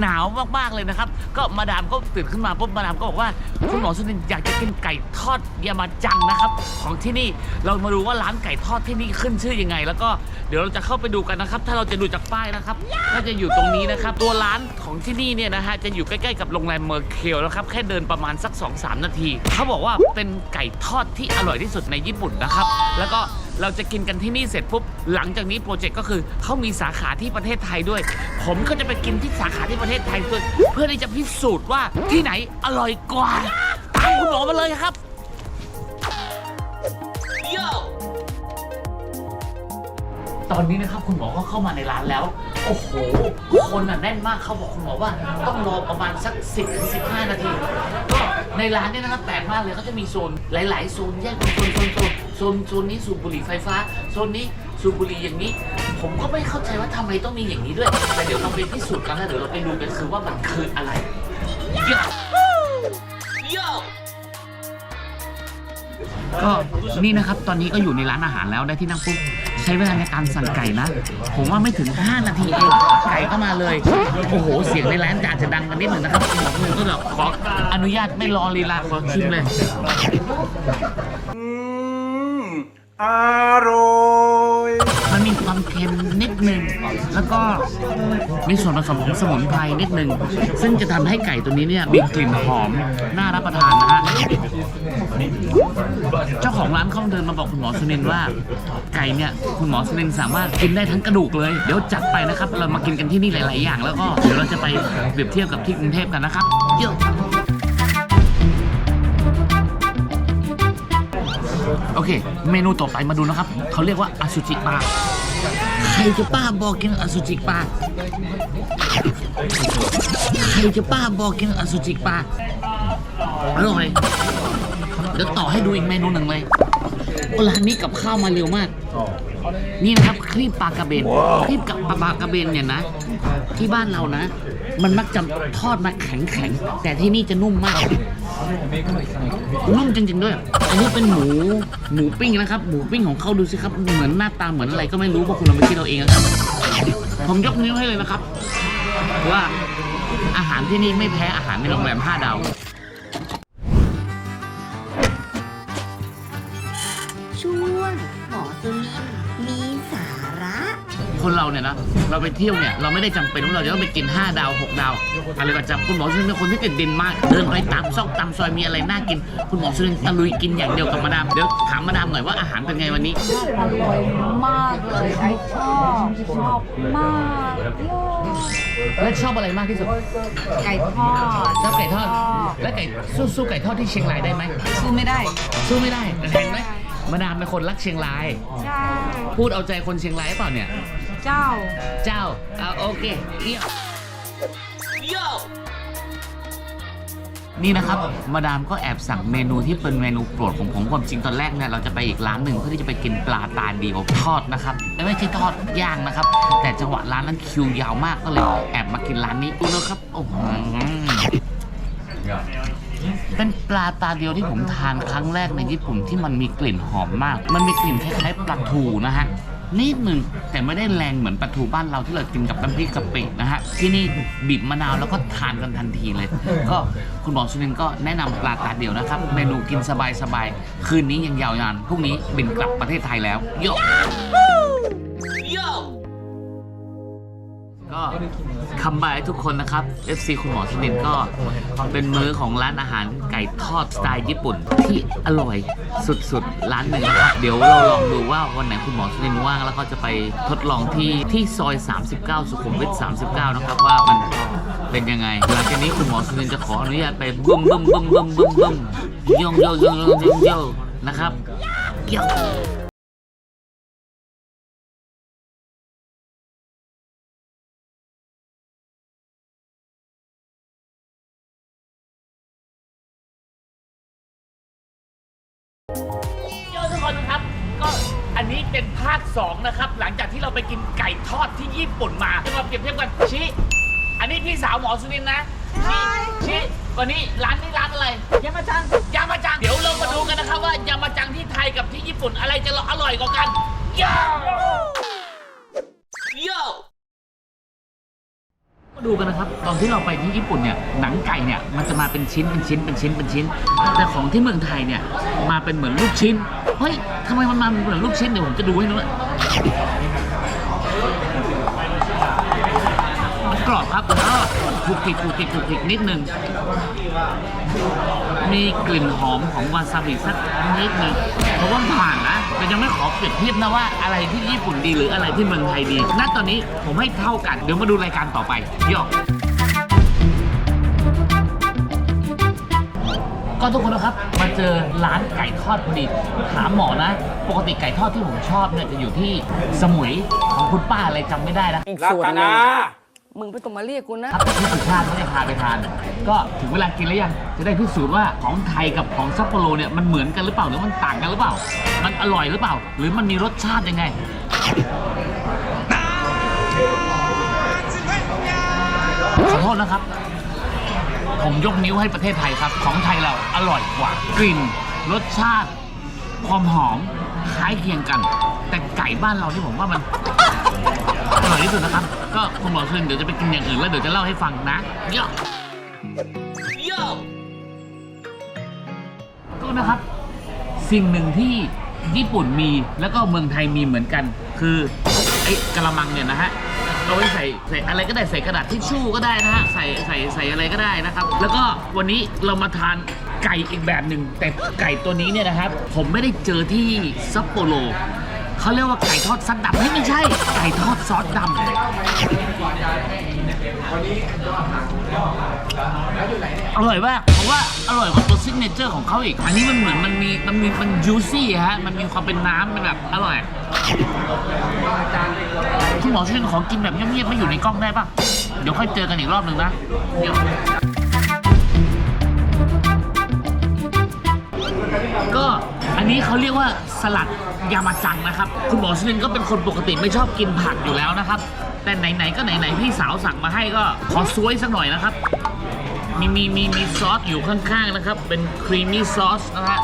หนาวมากๆเลยนะครับ ก็มาดามก็ตื่นขึ้นมาปุ๊บมาดามก็บอกว่าคุณหมอสุนินอยากจะกินไก่ทอดยามาจังนะครับ ของที่นี่เรามาดูว่าร้านไก่ทอดที่นี่ขึ้นชื่อยังไง แล้วก็เดี๋ยวเราจะเข้าไปดูกันนะครับ ถ้าเราจะดูจากป้ายนะครับก็จะอยู่ตรงนี้นะครับ ตัวร้านของที่นี่เนี่ยนะฮะจะอยู่ใกล้ๆกับโรงแรมเมอร์เคลนะครับแค่เดินประมาณสัก 2-3 นาที เขาบอกว่าเป็นไก่ทอดที่อร่อยที่สุดในญี่ปุ่นนะครับ แล้วก็ เราจะกินกันที่นี่เสร็จปุ๊บหลังจากนี้โปรเจกต์ก็คือเขามีสาขาที่ประเทศไทยด้วย ผมก็จะไปกินที่สาขาที่ประเทศไทยด้วยเพื่อที่จะพิสูจน์ว่าที่ไหนอร่อยกว่าตามคุณหมอมาเลยครับตอนนี้นะครับคุณหมอก็เข้ามาในร้านแล้ว โอ้โห คนน่ะแน่นมากเขาบอกคุณหมอว่า ต้องรอประมาณสัก 10ถึง15 นาที ก็ในร้านเนี่ยนะครับแปลกมากเลยเขาจะมีโซนหลาย ๆ โซนแยกเป็นโซนโซน โซนโซนนี้สูบบุหรี่ไฟฟ้าโซนนี้สูบบุหรี่อย่างนี้ ผมก็ไม่เข้าใจว่าทำไมต้องมีอย่างนี้ด้วย แต่เดี๋ยวเราไปพิสูจน์กันแล้วเดี๋ยวเราไปดูกันคือว่ามันคืออะไรโยโยก็นี่นะครับตอนนี้ก็อยู่ในร้านอาหารแล้วได้ที่นั่งปุ๊บใช้เวลาในการสั่งไก่นะ ผมว่าไม่ถึง 5 นาทีเองไก่ก็มาเลย โอ้โห เสียงในร้านอาจจะดังกันนิดหนึ่งนะครับผมก็แบบขออนุญาตไม่รอลีลาขอชิมเลย อืมอร่อยมันมีความเค็มนิดหนึ่งแล้วก็มีส่วนผสมของสมุนไพรนิดหนึ่งซึ่งจะทำให้ไก่ตัวนี้เนี่ยมีกลิ่นหอมน่ารับประทานนะฮะเจ้าของร้านเขาเดินมาบอกคุณหมอสุนินว่า ไก่เนี่ยคุณหมอสุนินสามารถกินได้ทั้งกระดูกเลย เดี๋ยวจัดไปนะครับ เรามากินกันที่นี่หลาย ๆ อย่าง แล้วก็เดี๋ยวเราจะไปเปรียบเทียบกับที่กรุงเทพกันนะครับเยอะ โอเค เมนูต่อไปมาดูนะครับ เขาเรียกว่าอสุจิปลาใครจะป้าบอกกินอสุจิปลาใครจะป้าบอกกินอสุจิปลาอร่อยเดี๋ยวต่อให้ดูอีกเมนูหนึ่งเลยร้านนี้กับข้าวมาเร็วมาก นี่นะครับครีบปลากระเบนครีบกับปลากระเบนเนี่ยนะ ที่บ้านเรานะ มันมักจะทอดมาแข็งแข็งๆแต่ที่นี่จะนุ่มมาก นุ่มจริง ๆ ด้วย อันนี้เป็นหมูหมูปิ้งนะครับ หมูปิ้งของเขาดูสิครับ เหมือนหน้าตาเหมือนอะไรก็ไม่รู้เพราะคุณเราไปคิดเราเองนะครับ ผมยกนิ้วให้เลยนะครับ ว่าอาหารที่นี่ไม่แพ้อาหารในโรงแรม5ดาว คนเราเนี่ยนะเราไปเที่ยวเนี่ยเราไม่ได้จำเป็นว่าเราจะต้องไปกิน 5 ดาว 6 ดาว อะไรก็จำคุณหมอสุรินทร์เป็นคนที่ติดดินมาก เดินไปตามซอกตามซอยมีอะไรน่ากิน คุณหมอสุรินทร์ตะลุยกินอย่างเดียวกับมาดามเดี๋ยวถามมาดามหน่อยว่าอาหารเป็นไงวันนี้ อร่อยมากเลยไอชอบชอบมากโย่แล้วชอบอะไรมากที่สุดไก่ทอดชอบไก่ทอด แล้วไก่สู้สู้ไก่ทอดที่เชียงรายได้ไหมสู้ไม่ได้ สู้ไม่ได้แต่เห็นไหมมาดามเป็นคนรักเชียงราย ใช่ พูดเอาใจคนเชียงรายหรือเปล่าเนี่ย เจ้า เจ้าเอาโอเคเยี่ยมนี่นะครับ มาดามก็แอบสั่งเมนูที่เป็นเมนูโปรดของผมความจริงตอนแรกเนี่ยเราจะไปอีกร้านหนึ่งเพื่อที่จะไปกินปลาตาเดียวทอดนะครับแต่ไม่ใช่ทอดย่างนะครับ แต่จังหวะร้านนั้นคิวยาวมากก็เลยแอบมากินร้านนี้ดูนะครับโอ้โหเป็นปลาตาเดียวที่ผมทานครั้งแรกในญี่ปุ่นที่มันมีกลิ่นหอมมาก มันมีกลิ่นคล้ายๆปลาทูนะฮะ นิดหนึ่งแต่ไม่ได้แรงเหมือนปลาทูบ้านเราที่เรากินกับน้ำพริกกะปินะฮะที่นี่บีบมะนาวแล้วก็ทานกันทันทีเลย ก็คุณหมอสุนินก็แนะนำปลาตาเดียวนะครับเมนูกินสบายๆคืนนี้ยังยาวนานพรุ่งนี้บินกลับประเทศไทยแล้วโยโย ก็คำบายทุกคนนะครับ FC คุณหมอสนินก็เป็นมื้อของร้านอาหารไก่ทอดสไตล์ญี่ปุ่นที่อร่อยสุดๆ ร้านหนึ่งนะครับ เดี๋ยวเราลองดูว่าวันไหนคุณหมอสนินว่างแล้วก็จะไปทดลองที่ที่ซอย 39 สุขุมวิท 39 นะครับว่ามันเป็นยังไงหลังจากนี้คุณหมอสนินจะขออนุญาตไปบึ้มบึ้มบึ้มบึ้มบึ้มบึ้มโยงโยงโยงโยงยงโยงนะครับยง โยทุกคนครับ ก็อันนี้เป็นภาค 2 นะครับ หลังจากที่เราไปกินไก่ทอดที่ญี่ปุ่นมาจะมาเปรียบเทียบกันชิ อันนี้พี่สาวหมอสุนินนะชิชิวันนี้ร้านนี้ร้านอะไร ยามาจัง ยามาจัง เดี๋ยวเรามาดูกันนะครับว่ายามาจังที่ไทยกับที่ญี่ปุ่นอะไรจะอร่อยกว่ากันโยโย ดูกันนะครับ ตอนที่เราไปที่ญี่ปุ่นเนี่ยหนังไก่เนี่ยมันจะมาเป็นชิ้นเป็นชิ้นเป็นชิ้นเป็นชิ้น แต่ของที่เมืองไทยเนี่ยมาเป็นเหมือนลูกชิ้นเฮ้ยทำไมมันมาเหมือนลูกชิ้นเดี๋ยวผมจะดูให้ดูนะมันกรอบครับแล้วก็คลุกคลิกคลุกคลิกคลุกคลิกนิดนึง มีกลิ่นหอมของวาซาบิสักนิดนึงเพราะว่าผ่านนะแต่ยังไม่ขอเปรียบเทียบนะว่าอะไรที่ญี่ปุ่นดีหรืออะไรที่เมืองไทยดีณตอนนี้ผมให้เท่ากัน เดี๋ยวมาดูรายการต่อไปโยกก็ทุกคนนะครับ มาเจอร้านไก่ทอดพอดีถามหมอนะ ปกติไก่ทอดที่ผมชอบเนี่ยจะอยู่ที่สมุยของคุณป้าอะไรจำไม่ได้นะรัตนา มึงไปต้องมาเรียกกูนะที่สุชาติไม่ได้พาไปทาน ก็ถึงเวลากินแล้วยัง จะได้พิสูจน์ว่าของไทยกับของซัปโปโรเนี่ยมันเหมือนกันหรือเปล่าหรือมันต่างกันหรือเปล่า มันอร่อยหรือเปล่า หรือมันมีรสชาติยังไง ขอโทษนะครับ ผมยกนิ้วให้ประเทศไทยครับ ของไทยเราอร่อยกว่า กลิ่น รสชาติ ความหอมคล้ายเคียงกัน แต่ไก่บ้านเราที่ผมว่ามันอร่อยที่สุดนะครับ ก็คุณหมอซึ่งเดี๋ยวจะไปกินอย่างอื่นแล้วเดี๋ยวจะเล่าให้ฟังนะโยโยก็นะครับ สิ่งหนึ่งที่ญี่ปุ่นมีแล้วก็เมืองไทยมีเหมือนกัน คือไอ้กระมังเนี่ยนะฮะเอาไว้ใส่ใส่อะไรก็ได้ใส่กระดาษทิชชู่ก็ได้นะฮะใส่ใส่ใส่อะไรก็ได้นะครับ แล้วก็วันนี้เรามาทานไก่อีกแบบหนึ่งแต่ไก่ตัวนี้เนี่ยนะครับ ผมไม่ได้เจอที่ซัปโปโร เขาเรียกว่าไก่ทอดซัดดำเฮ้ยไม่ใช่ ไก่ทอดซอสดำอร่อยมากเพราะว่าอร่อยกว่าตัวซิกเนเจอร์ของเขาอีก อันนี้มันเหมือนมันมีมันมีมันยูซี่ฮะ มันมีความเป็นน้ำเป็นแบบอร่อยคุณหมอช่วยขอกินแบบเงียบๆไม่อยู่ในกล้องได้ปะเดี๋ยวค่อยเจอกันอีกรอบหนึ่งนะเดี๋ยวก็อันนี้เขาเรียกว่าสลัด ยามาจังนะครับ คุณหมอชลินก็เป็นคนปกติไม่ชอบกินผักอยู่แล้วนะครับ แต่ไหนๆก็ไหนๆพี่สาวสั่งมาให้ก็ขอซวยสักหน่อยนะครับ มีมีมีมีซอสอยู่ข้างๆนะครับ เป็นครีมมี่ซอสนะฮะ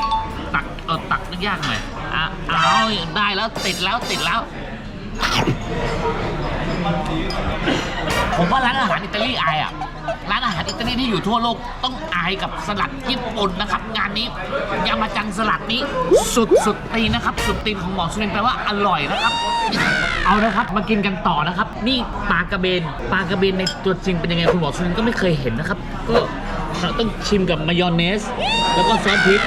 ตักเออตักไม่ยากหน่อยอะเอาได้แล้วติดแล้วติดแล้ว ผมว่าร้านอาหารอิตาลีอายอะ ร้านอาหารอิตาลีที่อยู่ทั่วโลกต้องอายกับสลัดญี่ปุ่นนะครับ งานนี้ยามาจังสลัดนี้ สุดสุดตีนนะครับ สุดตีนของหมอสุรินทร์แปลว่าอร่อยนะครับ เอานะครับมากินกันต่อนะครับ นี่ปลากระเบนปลากระเบนในตัวจริงเป็นยังไงคุณหมอสุรินทร์ก็ไม่เคยเห็นนะครับ ก็ต้องชิมกับมายองเนส แล้วก็ซอสพริก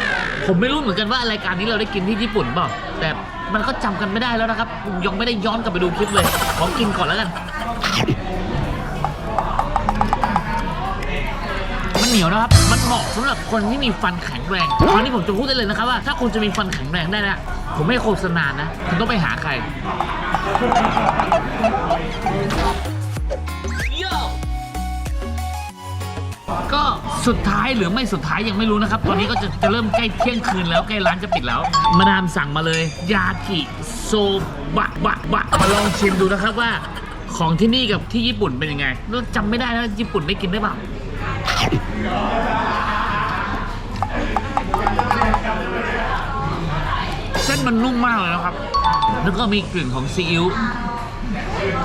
ผมไม่รู้เหมือนกันว่ารายการนี้เราได้กินที่ญี่ปุ่นเปล่าแต่มันก็จำกันไม่ได้แล้วนะครับผมยังไม่ได้ย้อนกลับไปดูคลิปเลยขอกินก่อนแล้วกัน นเหนียวนะครับ มันเหมาะสำหรับคนที่มีฟันแข็งแรงตอนนี้ผมจะพูดได้เลยนะครับว่าถ้าคุณจะมีฟันแข็งแรงได้นะผมไม่โฆษณานะคุณต้องไปหาใครก็สุดท้ายหรือไม่สุดท้ายยังไม่รู้นะครับ ตอนนี้ก็จะจะเริ่มใกล้เที่ยงคืนแล้วใกล้ร้านจะปิดแล้ว มาดามสั่งมาเลย ยากิโซบะบะบะมาลองชิมดูนะครับว่า ของที่นี่กับที่ญี่ปุ่นเป็นยังไงแล้วจำไม่ได้แล้วญี่ปุ่นได้กินได้เปล่า เส้นมันนุ่มมากเลยนะครับ แล้วก็มีกลิ่นของซีอิ๊ว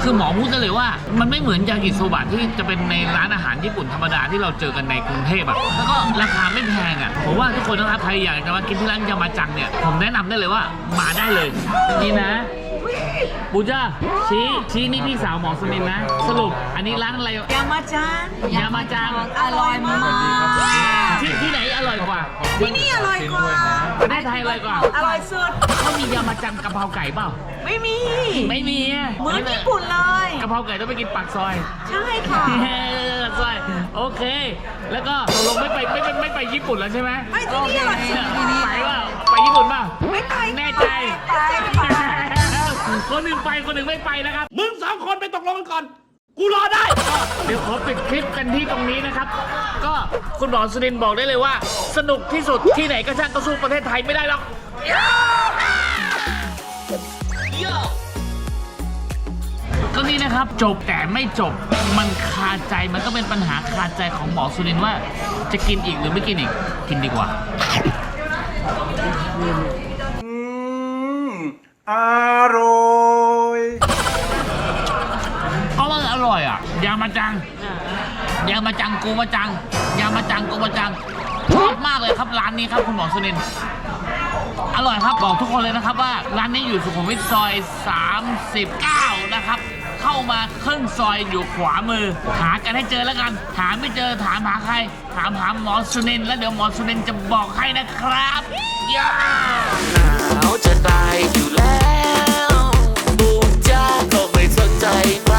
คือหมอพูดได้เลยว่า มันไม่เหมือนยากิโซบะที่จะเป็นในร้านอาหารญี่ปุ่นธรรมดาที่เราเจอกันในกรุงเทพอะแล้วก็ราคาไม่แพงอะผมว่าทุกคนนะครับใครอยากจะมากินที่ร้านยามาจังเนี่ย ผมแนะนำได้เลยว่ามาได้เลย นี่นะ ปูจ้าชี้ชี้นี่พี่สาวหมอสุนินนะ สรุปอันนี้ร้านอะไรยามาจังยามาจังอร่อยมาก ที่ที่ไหนอร่อยกว่า ที่นี่อร่อยกว่าประเทศไทยอร่อยกว่า อร่อยสุดเขามียามาจังกะเพราไก่เปล่า ไม่มี ไม่มีอะเหมือนญี่ปุ่นเลยกะเพราไก่ต้องไปกินปากซอย ใช่ค่ะใช่โอเค แล้วก็ตกลงไม่ไปไม่ไปไม่ไปญี่ปุ่นแล้วใช่ไหมไม่ที่นี่อร่อยสุดไปเปล่าไปญี่ปุ่นเปล่าไม่ไปแน่ใจไป ค่ะคนหนึ่งไปคนหนึ่งไม่ไปนะครับ มึงสองคนไปตกลงกันก่อน กูรอได้ก็เดี๋ยวขอปิดคลิปกันที่ตรงนี้นะครับ ก็คุณหมอสุรินทร์บอกได้เลยว่า สนุกที่สุดที่ไหนก็ช่างก็สู้ประเทศไทยไม่ได้หรอกก็นี่นะครับจบแต่ไม่จบมันคาใจมันก็เป็นปัญหาคาใจของหมอสุรินทร์ว่า จะกินอีกหรือไม่กินอีก กินดีกว่า อืมอร่อยเพรา ร่อยอะยามาจังยามาจังกูมาจังยามาจังกูมาจังชอบมากเลยครับร้านนี้ครับคุณหมอสุนินทร์อร่อยครับบอกทุกคนเลยนะครับว่าร้านนี้อยู่สุขุมวิทซอย 39 นะครับ เข้ามาครึ่งซอยอยู่ขวามือ หากันให้เจอแล้วกัน หาไม่เจอถามหาใคร ถามหาหมอสุนินทร์แล้วเดี๋ยวหมอสุนินทร์จะบอกให้นะครับย่าหนาวจะตายอยู่แล้วบูจ้าก็ไม่สนใจใคร